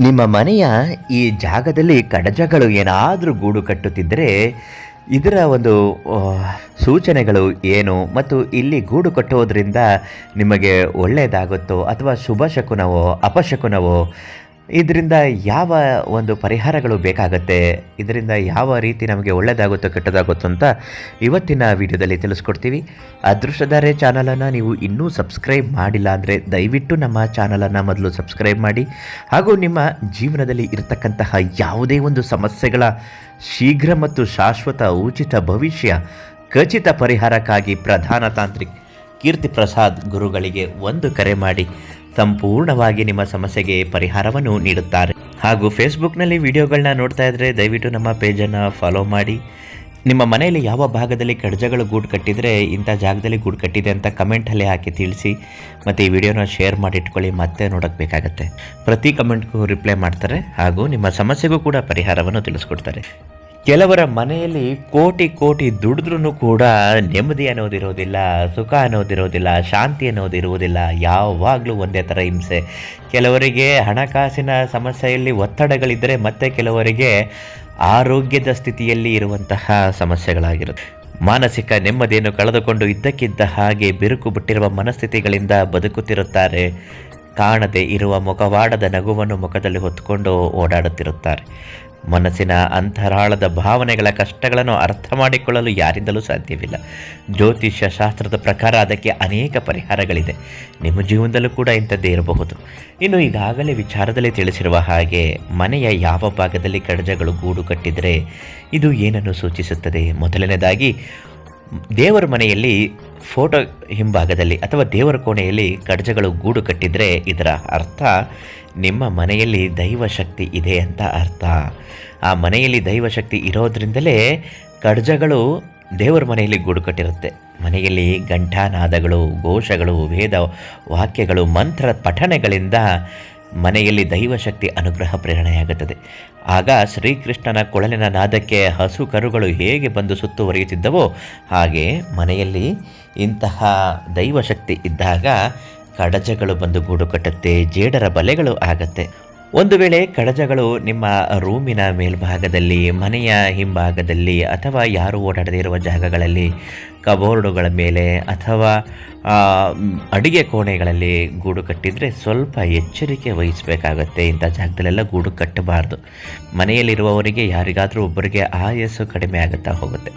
ನಿಮ್ಮ ಮನೆಯ ಈ ಜಾಗದಲ್ಲಿ ಕಡಜಗಳು ಏನಾದರೂ ಗೂಡು ಕಟ್ಟುತ್ತಿದ್ದರೆ ಇದರ ಒಂದು ಸೂಚನೆಗಳು ಏನು? ಮತ್ತು ಇಲ್ಲಿ ಗೂಡು ಕಟ್ಟುವುದರಿಂದ ನಿಮಗೆ ಒಳ್ಳೆಯದಾಗುತ್ತೋ ಅಥವಾ ಶುಭ ಶಕುನವೋ ಅಪಶಕುನವೋ? ಇದರಿಂದ ಯಾವ ಒಂದು ಪರಿಹಾರಗಳು ಬೇಕಾಗತ್ತೆ? ಇದರಿಂದ ಯಾವ ರೀತಿ ನಮಗೆ ಒಳ್ಳೆಯದಾಗುತ್ತೋ ಕೆಟ್ಟದಾಗುತ್ತೋ ಅಂತ ಇವತ್ತಿನ ವಿಡಿಯೋದಲ್ಲಿ ತಿಳಿಸ್ಕೊಡ್ತೀವಿ. ಅದೃಷ್ಟಧಾರೆ ಚಾನಲನ್ನು ನೀವು ಇನ್ನೂ ಸಬ್ಸ್ಕ್ರೈಬ್ ಮಾಡಿಲ್ಲ ಅಂದರೆ ದಯವಿಟ್ಟು ನಮ್ಮ ಚಾನಲನ್ನು ಮೊದಲು ಸಬ್ಸ್ಕ್ರೈಬ್ ಮಾಡಿ. ಹಾಗೂ ನಿಮ್ಮ ಜೀವನದಲ್ಲಿ ಇರತಕ್ಕಂತಹ ಯಾವುದೇ ಒಂದು ಸಮಸ್ಯೆಗಳ ಶೀಘ್ರ ಮತ್ತು ಶಾಶ್ವತ ಉಚಿತ ಭವಿಷ್ಯ ಖಚಿತ ಪರಿಹಾರಕ್ಕಾಗಿ ಪ್ರಧಾನ ತಾಂತ್ರಿಕ್ ಕೀರ್ತಿ ಪ್ರಸಾದ್ ಗುರುಗಳಿಗೆ ಒಂದು ಕರೆ ಮಾಡಿ. ಸಂಪೂರ್ಣವಾಗಿ ನಿಮ್ಮ ಸಮಸ್ಯೆಗೆ ಪರಿಹಾರವನ್ನು ನೀಡುತ್ತಾರೆ. ಹಾಗೂ ಫೇಸ್ಬುಕ್ನಲ್ಲಿ ವಿಡಿಯೋಗಳನ್ನ ನೋಡ್ತಾ ಇದ್ದರೆ ದಯವಿಟ್ಟು ನಮ್ಮ ಪೇಜನ್ನು ಫಾಲೋ ಮಾಡಿ. ನಿಮ್ಮ ಮನೆಯಲ್ಲಿ ಯಾವ ಭಾಗದಲ್ಲಿ ಕಡಜಗಳು ಗೂಡು ಕಟ್ಟಿದರೆ ಇಂಥ ಜಾಗದಲ್ಲಿ ಗೂಡು ಕಟ್ಟಿದೆ ಅಂತ ಕಮೆಂಟಲ್ಲಿ ಹಾಕಿ ತಿಳಿಸಿ. ಮತ್ತು ಈ ವಿಡಿಯೋನ ಶೇರ್ ಮಾಡಿ ಇಟ್ಕೊಳ್ಳಿ ಮತ್ತೆ ನೋಡೋಕ್ಕೆ ಬೇಕಾಗುತ್ತೆ. ಪ್ರತಿ ಕಮೆಂಟ್ಗೂ ರಿಪ್ಲೈ ಮಾಡ್ತಾರೆ ಹಾಗೂ ನಿಮ್ಮ ಸಮಸ್ಯೆಗೂ ಕೂಡ ಪರಿಹಾರವನ್ನು ತಿಳಿಸ್ಕೊಡ್ತಾರೆ. ಕೆಲವರ ಮನೆಯಲ್ಲಿ ಕೋಟಿ ಕೋಟಿ ದುಡಿದ್ರೂ ಕೂಡ ನೆಮ್ಮದಿ ಅನ್ನೋದಿರೋದಿಲ್ಲ, ಸುಖ ಅನ್ನೋದಿರೋದಿಲ್ಲ, ಶಾಂತಿ ಅನ್ನೋದಿರುವುದಿಲ್ಲ. ಯಾವಾಗಲೂ ಒಂದೇ ಥರ ಹಿಂಸೆ. ಕೆಲವರಿಗೆ ಹಣಕಾಸಿನ ಸಮಸ್ಯೆಯಲ್ಲಿ ಒತ್ತಡಗಳಿದ್ದರೆ ಮತ್ತೆ ಕೆಲವರಿಗೆ ಆರೋಗ್ಯದ ಸ್ಥಿತಿಯಲ್ಲಿ ಇರುವಂತಹ ಸಮಸ್ಯೆಗಳಾಗಿರುತ್ತೆ. ಮಾನಸಿಕ ನೆಮ್ಮದಿಯನ್ನು ಕಳೆದುಕೊಂಡು ಇದ್ದಕ್ಕಿದ್ದ ಹಾಗೆ ಬಿರುಕು ಬಿಟ್ಟಿರುವ ಮನಸ್ಥಿತಿಗಳಿಂದ ಬದುಕುತ್ತಿರುತ್ತಾರೆ. ಕಾಣದೆ ಇರುವ ಮುಖವಾಡದ ನಗುವನ್ನು ಮುಖದಲ್ಲಿ ಹೊತ್ತುಕೊಂಡು ಓಡಾಡುತ್ತಿರುತ್ತಾರೆ. ಮನಸ್ಸಿನ ಅಂತರಾಳದ ಭಾವನೆಗಳ ಕಷ್ಟಗಳನ್ನು ಅರ್ಥ ಮಾಡಿಕೊಳ್ಳಲು ಯಾರಿಂದಲೂ ಸಾಧ್ಯವಿಲ್ಲ. ಜ್ಯೋತಿಷ್ಯ ಶಾಸ್ತ್ರದ ಪ್ರಕಾರ ಅದಕ್ಕೆ ಅನೇಕ ಪರಿಹಾರಗಳಿದೆ. ನಿಮ್ಮ ಜೀವನದಲ್ಲೂ ಕೂಡ ಇಂಥದ್ದೇ ಇರಬಹುದು. ಇನ್ನು ಈಗಾಗಲೇ ವಿಚಾರದಲ್ಲಿ ತಿಳಿಸಿರುವ ಹಾಗೆ, ಮನೆಯ ಯಾವ ಭಾಗದಲ್ಲಿ ಕಡಜಗಳು ಗೂಡು ಕಟ್ಟಿದರೆ ಇದು ಏನನ್ನು ಸೂಚಿಸುತ್ತದೆ? ಮೊದಲನೇದಾಗಿ, ದೇವರ ಮನೆಯಲ್ಲಿ ಫೋಟೋ ಹಿಂಭಾಗದಲ್ಲಿ ಅಥವಾ ದೇವರ ಕೋಣೆಯಲ್ಲಿ ಕಡಜಗಳು ಗೂಡು ಕಟ್ಟಿದರೆ ಇದರ ಅರ್ಥ ನಿಮ್ಮ ಮನೆಯಲ್ಲಿ ದೈವಶಕ್ತಿ ಇದೆ ಅಂತ ಅರ್ಥ. ಆ ಮನೆಯಲ್ಲಿ ದೈವಶಕ್ತಿ ಇರೋದ್ರಿಂದಲೇ ಕಡಜಗಳು ದೇವರ ಮನೆಯಲ್ಲಿ ಗೂಡು ಕಟ್ಟಿರುತ್ತೆ. ಮನೆಯಲ್ಲಿ ಘಂಟಾನಾದಗಳು, ಘೋಷಗಳು, ವೇದ ವಾಕ್ಯಗಳು, ಮಂತ್ರ ಪಠಣೆಗಳಿಂದ ಮನೆಯಲ್ಲಿ ದೈವಶಕ್ತಿ ಅನುಗ್ರಹ ಪ್ರೇರಣೆಯಾಗುತ್ತದೆ. ಆಗ ಶ್ರೀಕೃಷ್ಣನ ಕೊಳಲಿನ ನಾದಕ್ಕೆ ಹಸು ಕರುಗಳು ಹೇಗೆ ಬಂದು ಸುತ್ತುವರಿಯುತ್ತಿದ್ದವೋ ಹಾಗೆ ಮನೆಯಲ್ಲಿ ಇಂತಹ ದೈವಶಕ್ತಿ ಇದ್ದಾಗ ಕಡಜಗಳು ಬಂದು ಗೂಡು ಕಟ್ಟುತ್ತೆ, ಜೇಡರ ಬಲೆಗಳು ಆಗತ್ತೆ. ಒಂದು ವೇಳೆ ಕಡಜಗಳು ನಿಮ್ಮ ರೂಮಿನ ಮೇಲ್ಭಾಗದಲ್ಲಿ, ಮನೆಯ ಹಿಂಭಾಗದಲ್ಲಿ ಅಥವಾ ಯಾರು ಓಡಾಡದೇ ಇರುವ ಜಾಗಗಳಲ್ಲಿ, ಕಬೋರ್ಡುಗಳ ಮೇಲೆ ಅಥವಾ ಅಡಿಗೆ ಕೋಣೆಗಳಲ್ಲಿ ಗೂಡು ಕಟ್ಟಿದರೆ ಸ್ವಲ್ಪ ಎಚ್ಚರಿಕೆ ವಹಿಸಬೇಕಾಗತ್ತೆ. ಇಂಥ ಜಾಗದಲ್ಲೆಲ್ಲ ಗೂಡು ಕಟ್ಟಬಾರ್ದು. ಮನೆಯಲ್ಲಿರುವವರಿಗೆ ಯಾರಿಗಾದರೂ ಒಬ್ಬರಿಗೆ ಆಯಸ್ಸು ಕಡಿಮೆ ಆಗುತ್ತಾ ಹೋಗುತ್ತೆ.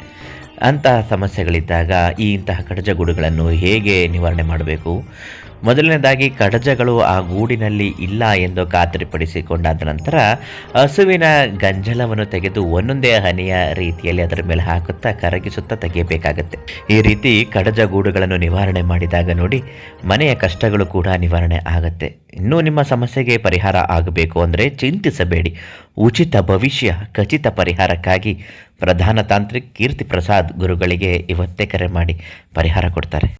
ಅಂತಹ ಸಮಸ್ಯೆಗಳಿದ್ದಾಗ ಈ ಇಂತಹ ಕಡಜ ಗೂಡುಗಳನ್ನು ಹೇಗೆ ನಿವಾರಣೆ ಮಾಡಬೇಕು? ಮೊದಲನೇದಾಗಿ ಕಡಜಗಳು ಆ ಗೂಡಿನಲ್ಲಿ ಇಲ್ಲ ಎಂದು ಖಾತರಿಪಡಿಸಿಕೊಂಡಾದ ನಂತರ ಹಸುವಿನ ಗಂಜಲವನ್ನು ತೆಗೆದು ಒಂದೊಂದೇ ಹನಿಯ ರೀತಿಯಲ್ಲಿ ಅದರ ಮೇಲೆ ಹಾಕುತ್ತಾ ಕರಗಿಸುತ್ತಾ ತೆಗೆಯಬೇಕಾಗುತ್ತೆ. ಈ ರೀತಿ ಕಡಜ ಗೂಡುಗಳನ್ನು ನಿವಾರಣೆ ಮಾಡಿದಾಗ ನೋಡಿ ಮನೆಯ ಕಷ್ಟಗಳು ಕೂಡ ನಿವಾರಣೆ ಆಗುತ್ತೆ. ಇನ್ನೂ ನಿಮ್ಮ ಸಮಸ್ಯೆಗೆ ಪರಿಹಾರ ಆಗಬೇಕು ಅಂದರೆ ಚಿಂತಿಸಬೇಡಿ. ಉಚಿತ ಭವಿಷ್ಯ, ಖಚಿತ ಪರಿಹಾರಕ್ಕಾಗಿ ಪ್ರಧಾನ ತಾಂತ್ರಿಕ್ ಕೀರ್ತಿ ಪ್ರಸಾದ್ ಗುರುಗಳಿಗೆ ಇವತ್ತೇ ಕರೆ ಮಾಡಿ ಪರಿಹಾರ ಕೊಡ್ತಾರೆ.